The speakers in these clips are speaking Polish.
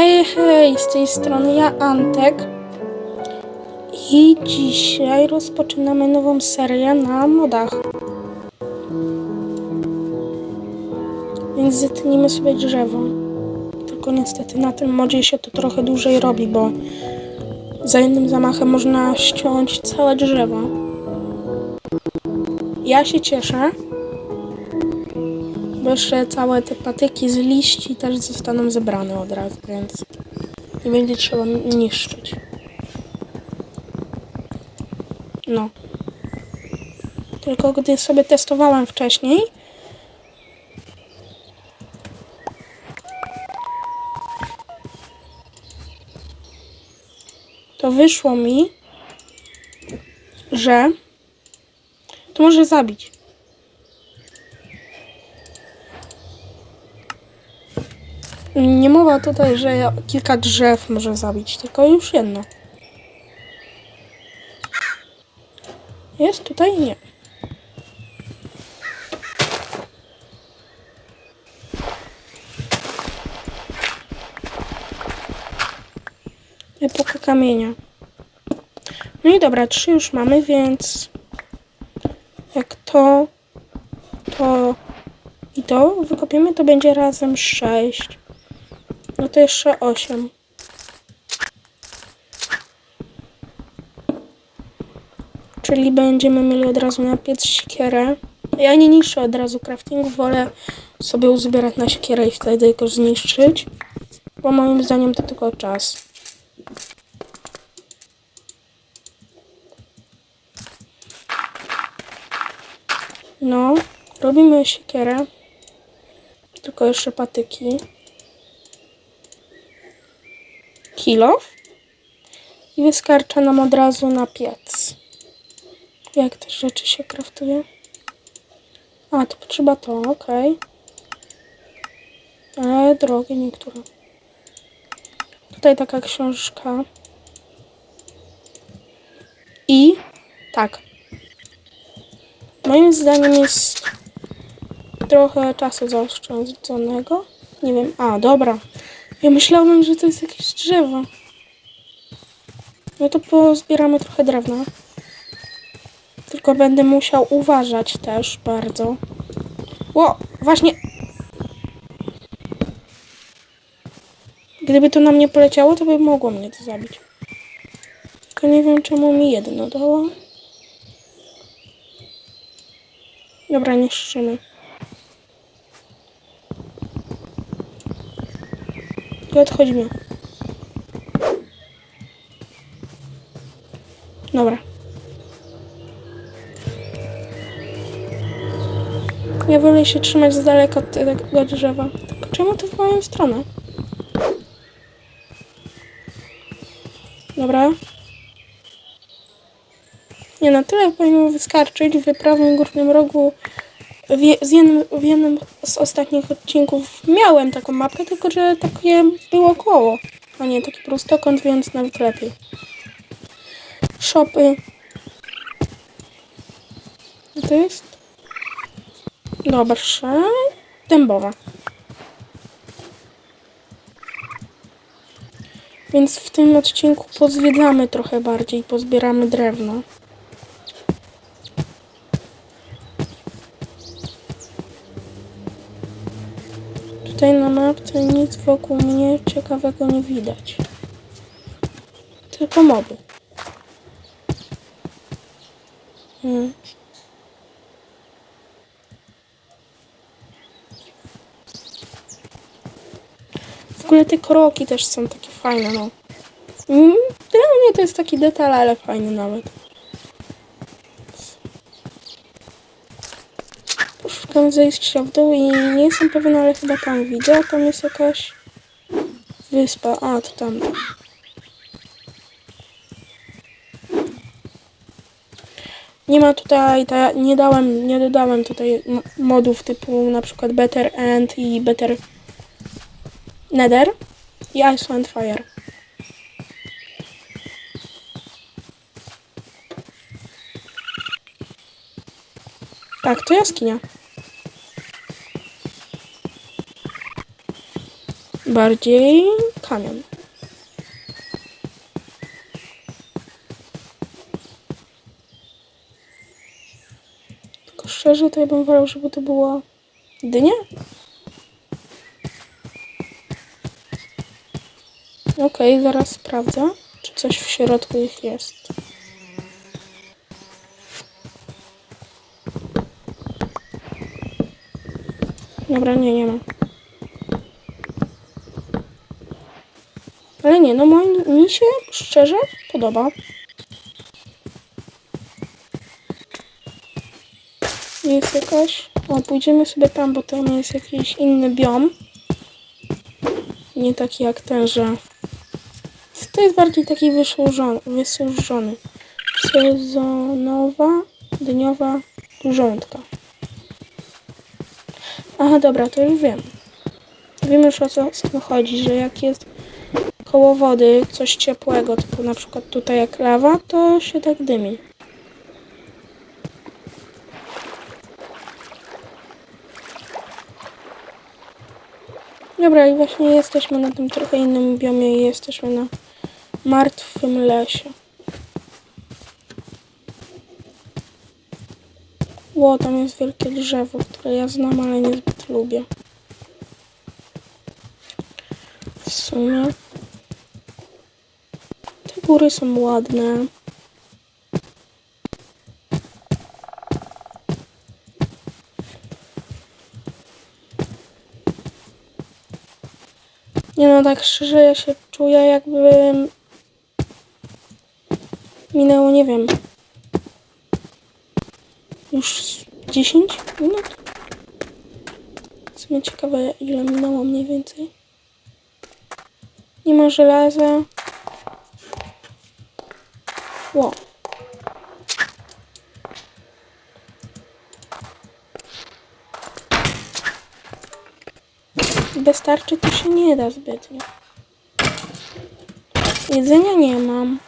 Hej, hej, z tej strony ja, Antek. I dzisiaj rozpoczynamy nową serię na modach. Więc zetnijmy sobie drzewo. Tylko niestety na tym modzie się to trochę dłużej robi, bo za jednym zamachem można ściąć całe drzewo. Ja się cieszę, jeszcze całe te patyki z liści też zostaną zebrane od razu, więc nie będzie trzeba niszczyć. No. Tylko gdy sobie testowałem wcześniej, to wyszło mi, że to może zabić. Nie mowa tutaj, że kilka drzew może zabić, tylko już jedno. Jest tutaj? Nie. Epoka kamienia. No i dobra, trzy już mamy, więc jak to, to i to wykopiemy, to będzie razem sześć. To jeszcze osiem. Czyli będziemy mieli od razu na piec siekierę. Ja nie niszczę od razu craftingu, wolę sobie uzbierać na siekierę i wtedy go zniszczyć. Bo moim zdaniem to tylko czas. No, robimy siekierę. Tylko jeszcze patyki. Kilof. I wystarcza nam od razu na piec. Jak te rzeczy się kraftuje? A, to potrzeba to, ok. Ale drogie niektóre. Tutaj taka książka. I tak. Moim zdaniem jest trochę czasu zaoszczędzonego. Nie wiem. A, dobra. Ja myślałem, że to jest jakieś drzewo. No to pozbieramy trochę drewna. Tylko będę musiał uważać też bardzo. Ło, właśnie. Gdyby to na mnie poleciało, to by mogło mnie to zabić. Tylko nie wiem, czemu mi jedno dało. Dobra, niszczymy. I odchodzimy. Dobra. Ja wolę się trzymać z daleka od tego drzewa. Tylko czemu to w moją stronę? Dobra. Nie, na tyle powinno wystarczyć. W prawym górnym rogu w, jednym, w jednym z ostatnich odcinków miałem taką mapkę, tylko że takie było koło, a nie taki prostokąt, więc nawet lepiej. Shopy. Co to jest? Dobrze. Dębowa. Więc w tym odcinku pozwiedzamy trochę bardziej, pozbieramy drewno. Mapce nic wokół mnie ciekawego nie widać. Tylko moby. Hmm. W ogóle te kroki też są takie fajne, no. Mm, Dla mnie to jest taki detal, ale fajny nawet. Szukam zejścia w dół i nie jestem pewien, ale chyba tam widzę. Tam jest jakaś wyspa. A, to tam. Nie ma tutaj, ta, nie dałem, nie dodałem tutaj modów typu na przykład Better End i Better Nether i Ice and Fire. Tak, to jaskinia. Bardziej kamień. Tylko szczerze, to ja bym wolał, żeby to było dynia. Okej, zaraz sprawdzę, czy coś w środku ich jest. Dobra, nie, nie ma. Ale nie, no moi, mi się szczerze podoba. Jest jakaś... O, pójdziemy sobie tam, bo tam jest jakiś inny biom. Nie taki jak ten, że... To jest bardziej taki wysłużony. wysłużony. Sezonowa, dniowa dużątka. Aha, dobra, to już wiem. Wiem już o co z tym chodzi, że jak jest koło wody coś ciepłego, typu na przykład tutaj jak lawa, to się tak dymi. Dobra, i właśnie jesteśmy na tym trochę innym biomie i jesteśmy na martwym lesie. Ło, tam jest wielkie drzewo, które ja znam, ale niezbyt lubię. W sumie. Góry są ładne. Nie no, tak szczerze ja się czuję jakby minęło, nie wiem, już z 10 minut? W sumie ciekawe ile minęło mniej więcej. Nie ma żelaza. Ło. Bez to się nie da zbytnio. Jedzenia nie mam.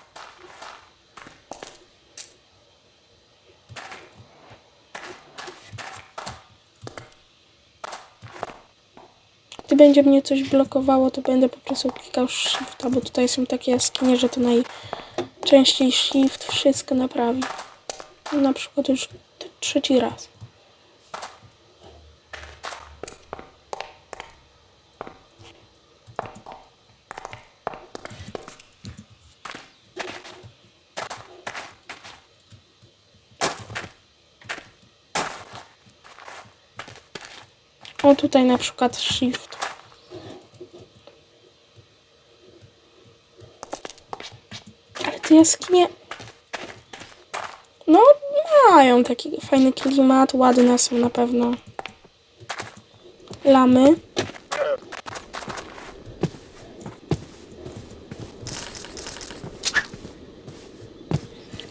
Gdy będzie mnie coś blokowało, to będę po prostu klikał shifta, bo tutaj są takie jaskinie, że to najczęściej shift wszystko naprawi. Na przykład już trzeci raz. O, tutaj na przykład shift. Te jaskinie... No, mają taki fajny klimat, ładne są na pewno. Lamy.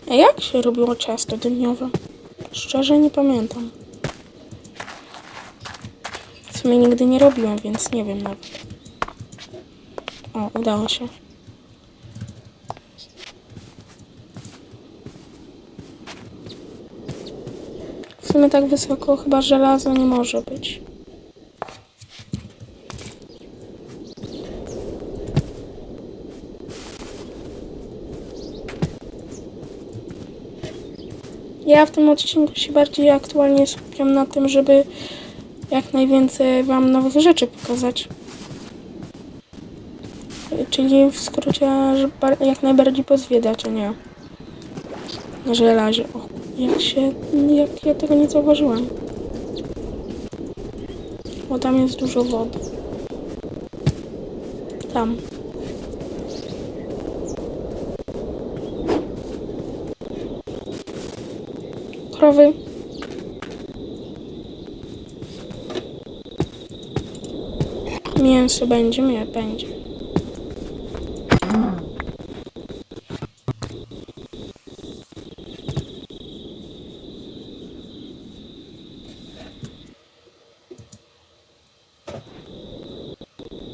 A jak się robiło ciasto dymiowe? Szczerze nie pamiętam. W sumie nigdy nie robiłam, więc nie wiem nawet. O, udało się. Sumie tak wysoko chyba żelazo nie może być. Ja w tym odcinku się bardziej aktualnie skupiam na tym, żeby jak najwięcej Wam nowych rzeczy pokazać. Czyli w skrócie, jak najbardziej pozwiedzać, a nie żelazie. O, jak się, jak ja tego nie zauważyłam. Bo tam jest dużo wody. Tam. Krowy. Mięso będzie, nie będzie.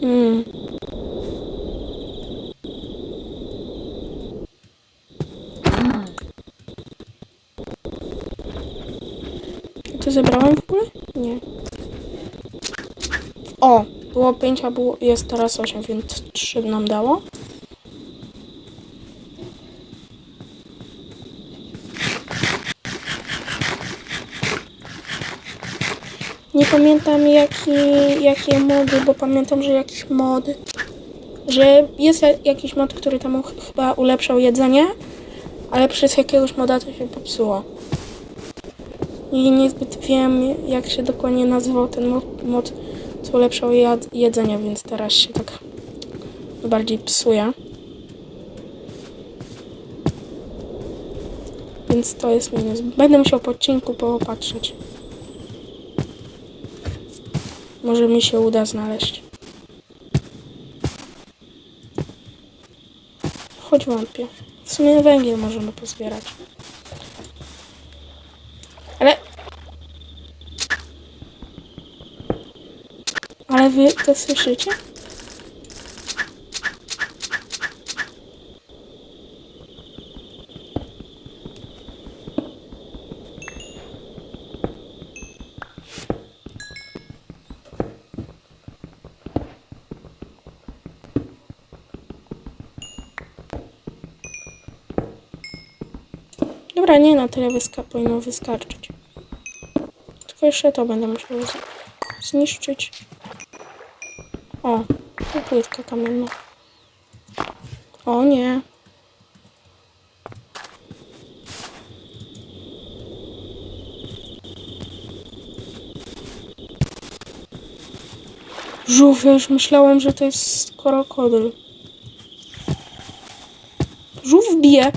Mm. To zebrałem w ogóle? Nie. O, Było 5, a było, jest teraz 8, więc 3 nam dało. Nie pamiętam jaki, jakie mody, bo pamiętam, że jakiś mod, że jest ja- jakiś mod, który tam ch- chyba ulepszał jedzenie, ale przez jakiegoś moda to się popsuło. I niezbyt wiem, jak się dokładnie nazywał ten mod, co ulepszał jedzenie, więc teraz się tak bardziej psuje. Więc to jest minus. Będę musiał po odcinku popatrzeć. Może mi się uda znaleźć. Choć wątpię. W sumie węgiel możemy pozbierać. Ale wy to słyszycie? Dobra, nie na tyle wyska powinno wystarczyć. Tylko jeszcze to będę musiał zniszczyć. O, płytka kamienna. O nie. Żółw, ja już myślałem, że to jest krokodyl. Żółw bije.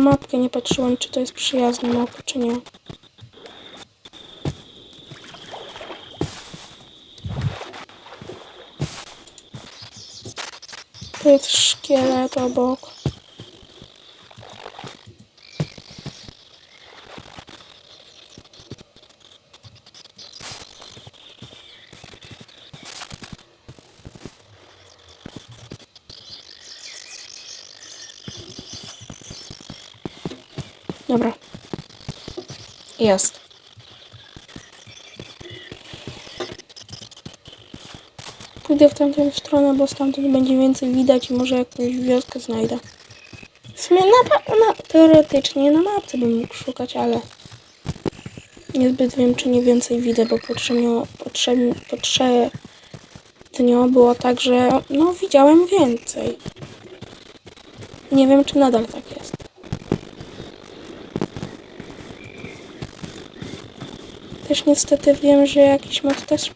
Mapkę nie patrzyłem, czy to jest przyjazne mapy, czy nie. To jest szkielet obok. Dobra. Jest. Pójdę w tamtą stronę, bo stamtąd będzie więcej widać i może jakąś wioskę znajdę. W sumie na, na, teoretycznie na mapce bym mógł szukać, ale niezbyt wiem, czy nie więcej widzę, bo poprzednio, poprzednio, poprzednio było tak, że no widziałem więcej. Nie wiem, czy nadal tak jest. Też niestety wiem, że jakiś mod też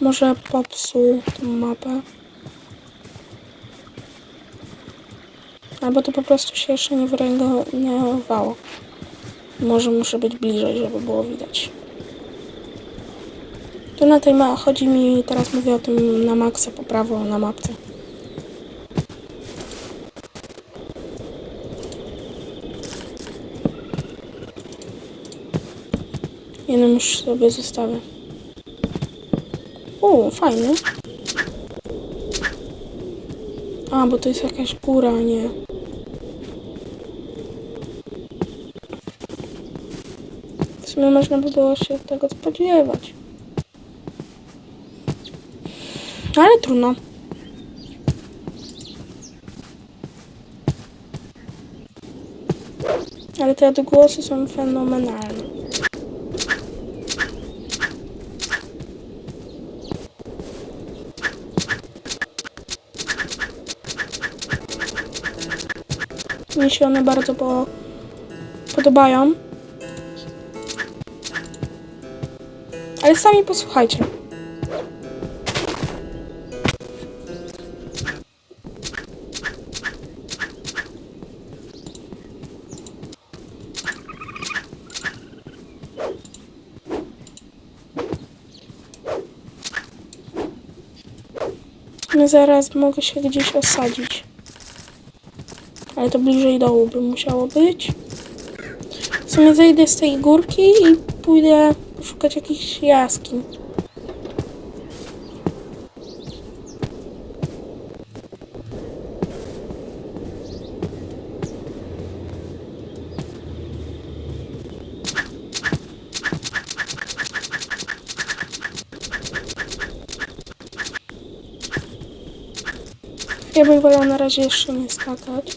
może popsuł tą mapę. Albo to po prostu się jeszcze nie wyręgowało. Może muszę być bliżej, żeby było widać. To na tej ma chodzi mi, teraz mówię o tym na maksa po prawo na mapce. Już sobie zostawię. O, fajny. A, bo to jest jakaś góra, nie. W sumie można by było się tego spodziewać. Ale trudno. Ale te odgłosy są fenomenalne. Mi się one bardzo po, podobają. Ale sami posłuchajcie. No zaraz mogę się gdzieś osadzić ale to bliżej dołu by musiało być. W sumie zejdę z tej górki i pójdę szukać jakichś jaskiń. Ja bym wolał na razie jeszcze nie skakać.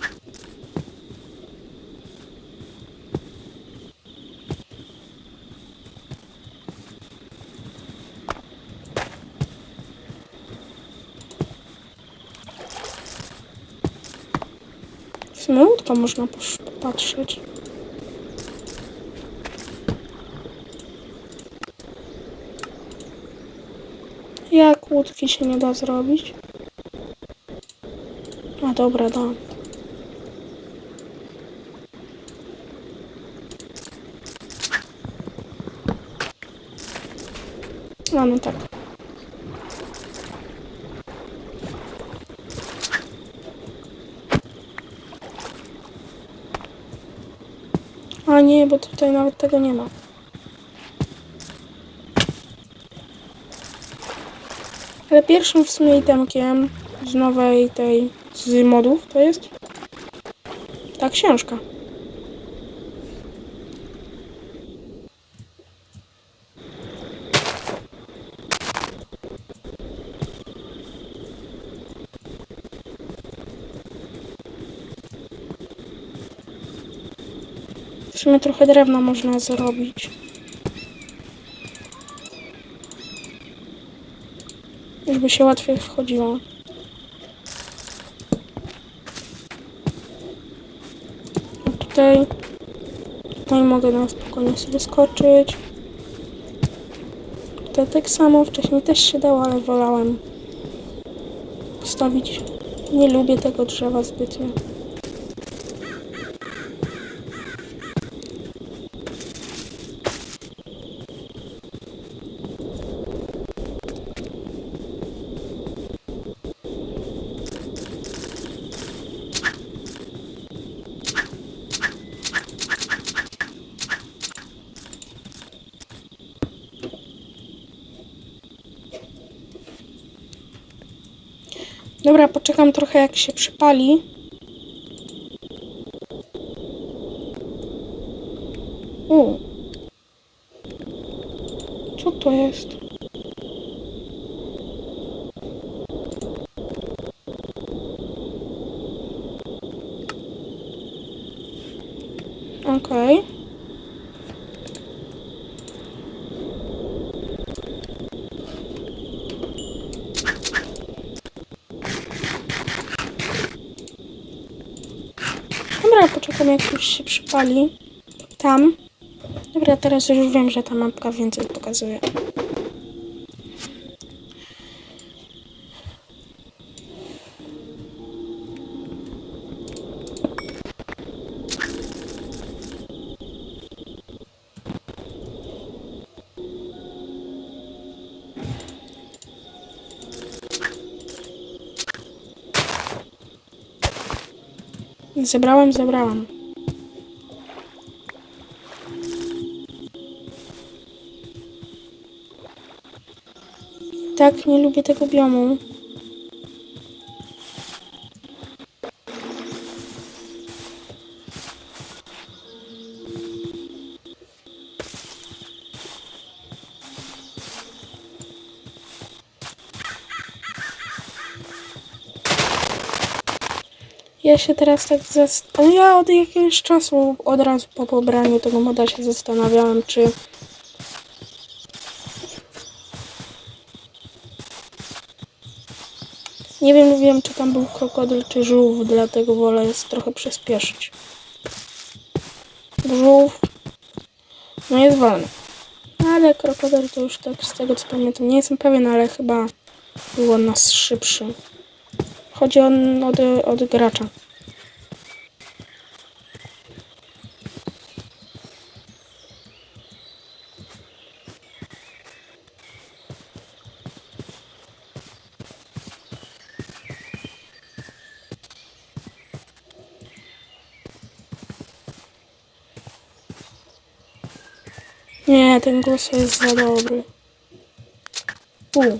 Łódka można popatrzeć. Jak łódki się nie da zrobić? A dobra, da. A no tak. A nie, bo tutaj nawet tego nie ma. Ale pierwszym w sumie itemkiem z nowej tej, z modów to jest ta książka. W sumie trochę drewna można zrobić. Żeby się łatwiej wchodziło. A tutaj... Tutaj mogę na spokojnie sobie skoczyć. Tutaj tak samo, wcześniej też się dało, ale wolałem postawić. Nie lubię tego drzewa zbytnio. Dobra, poczekam trochę jak się przypali. U. Co to jest? Okej. Poczekam jak już się przypali. Tam. Dobra, teraz już wiem, że ta mapka więcej pokazuje. Zebrałem, zebrałem. Tak, nie lubię tego biomu. Się teraz tak zas... Ale ja od jakiegoś czasu, od razu po pobraniu tego moda się zastanawiałam, czy... Nie wiem, wiem, czy tam był krokodyl, czy żółw, dlatego wolę jest trochę przyspieszyć. Żółw... No jest wolny. Ale krokodyl to już tak z tego co pamiętam, nie jestem pewien, ale chyba był on nas szybszy. Chodzi on od, od gracza. Nie, ten głos jest za dobry. U.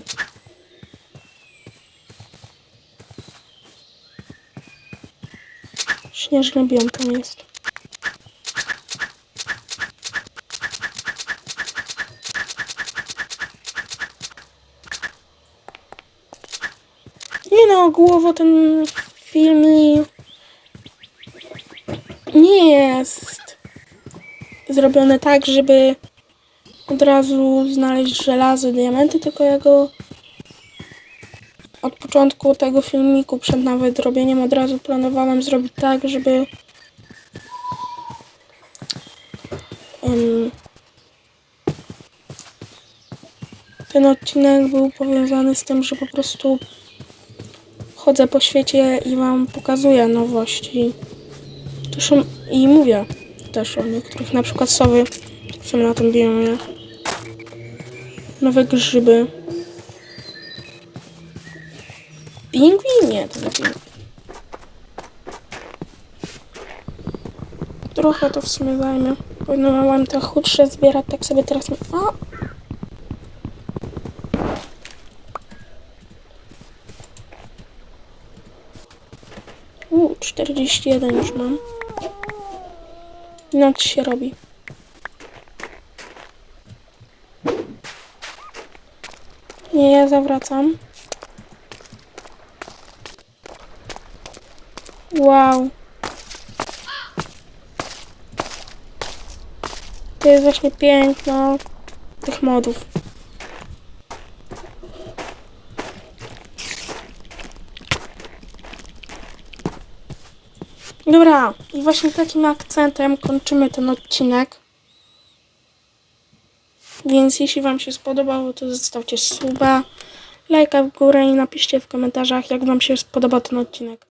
Śnieżny biom tam jest. Nie no, głowo ten film mi nie jest zrobiony tak, żeby od razu znaleźć żelazo, diamenty, tylko ja go od początku tego filmiku, przed nawet robieniem, od razu planowałem zrobić tak, żeby em, ten odcinek był powiązany z tym, że po prostu chodzę po świecie i wam pokazuję nowości. Też I mówię też o niektórych, na przykład sowy są na tym biomie. Nowe grzyby. Pingwin? Nie, to pingwin. Trochę to w sumie zajmie. Powinnam te chudsze zbierać, tak sobie teraz... A! U, 41 już mam. Noc się robi. Nie, ja zawracam. Wow. To jest właśnie piękno tych modów. Dobra, i właśnie takim akcentem kończymy ten odcinek. Więc jeśli Wam się spodobało, to zostawcie suba, lajka w górę i napiszcie w komentarzach, jak Wam się spodobał ten odcinek.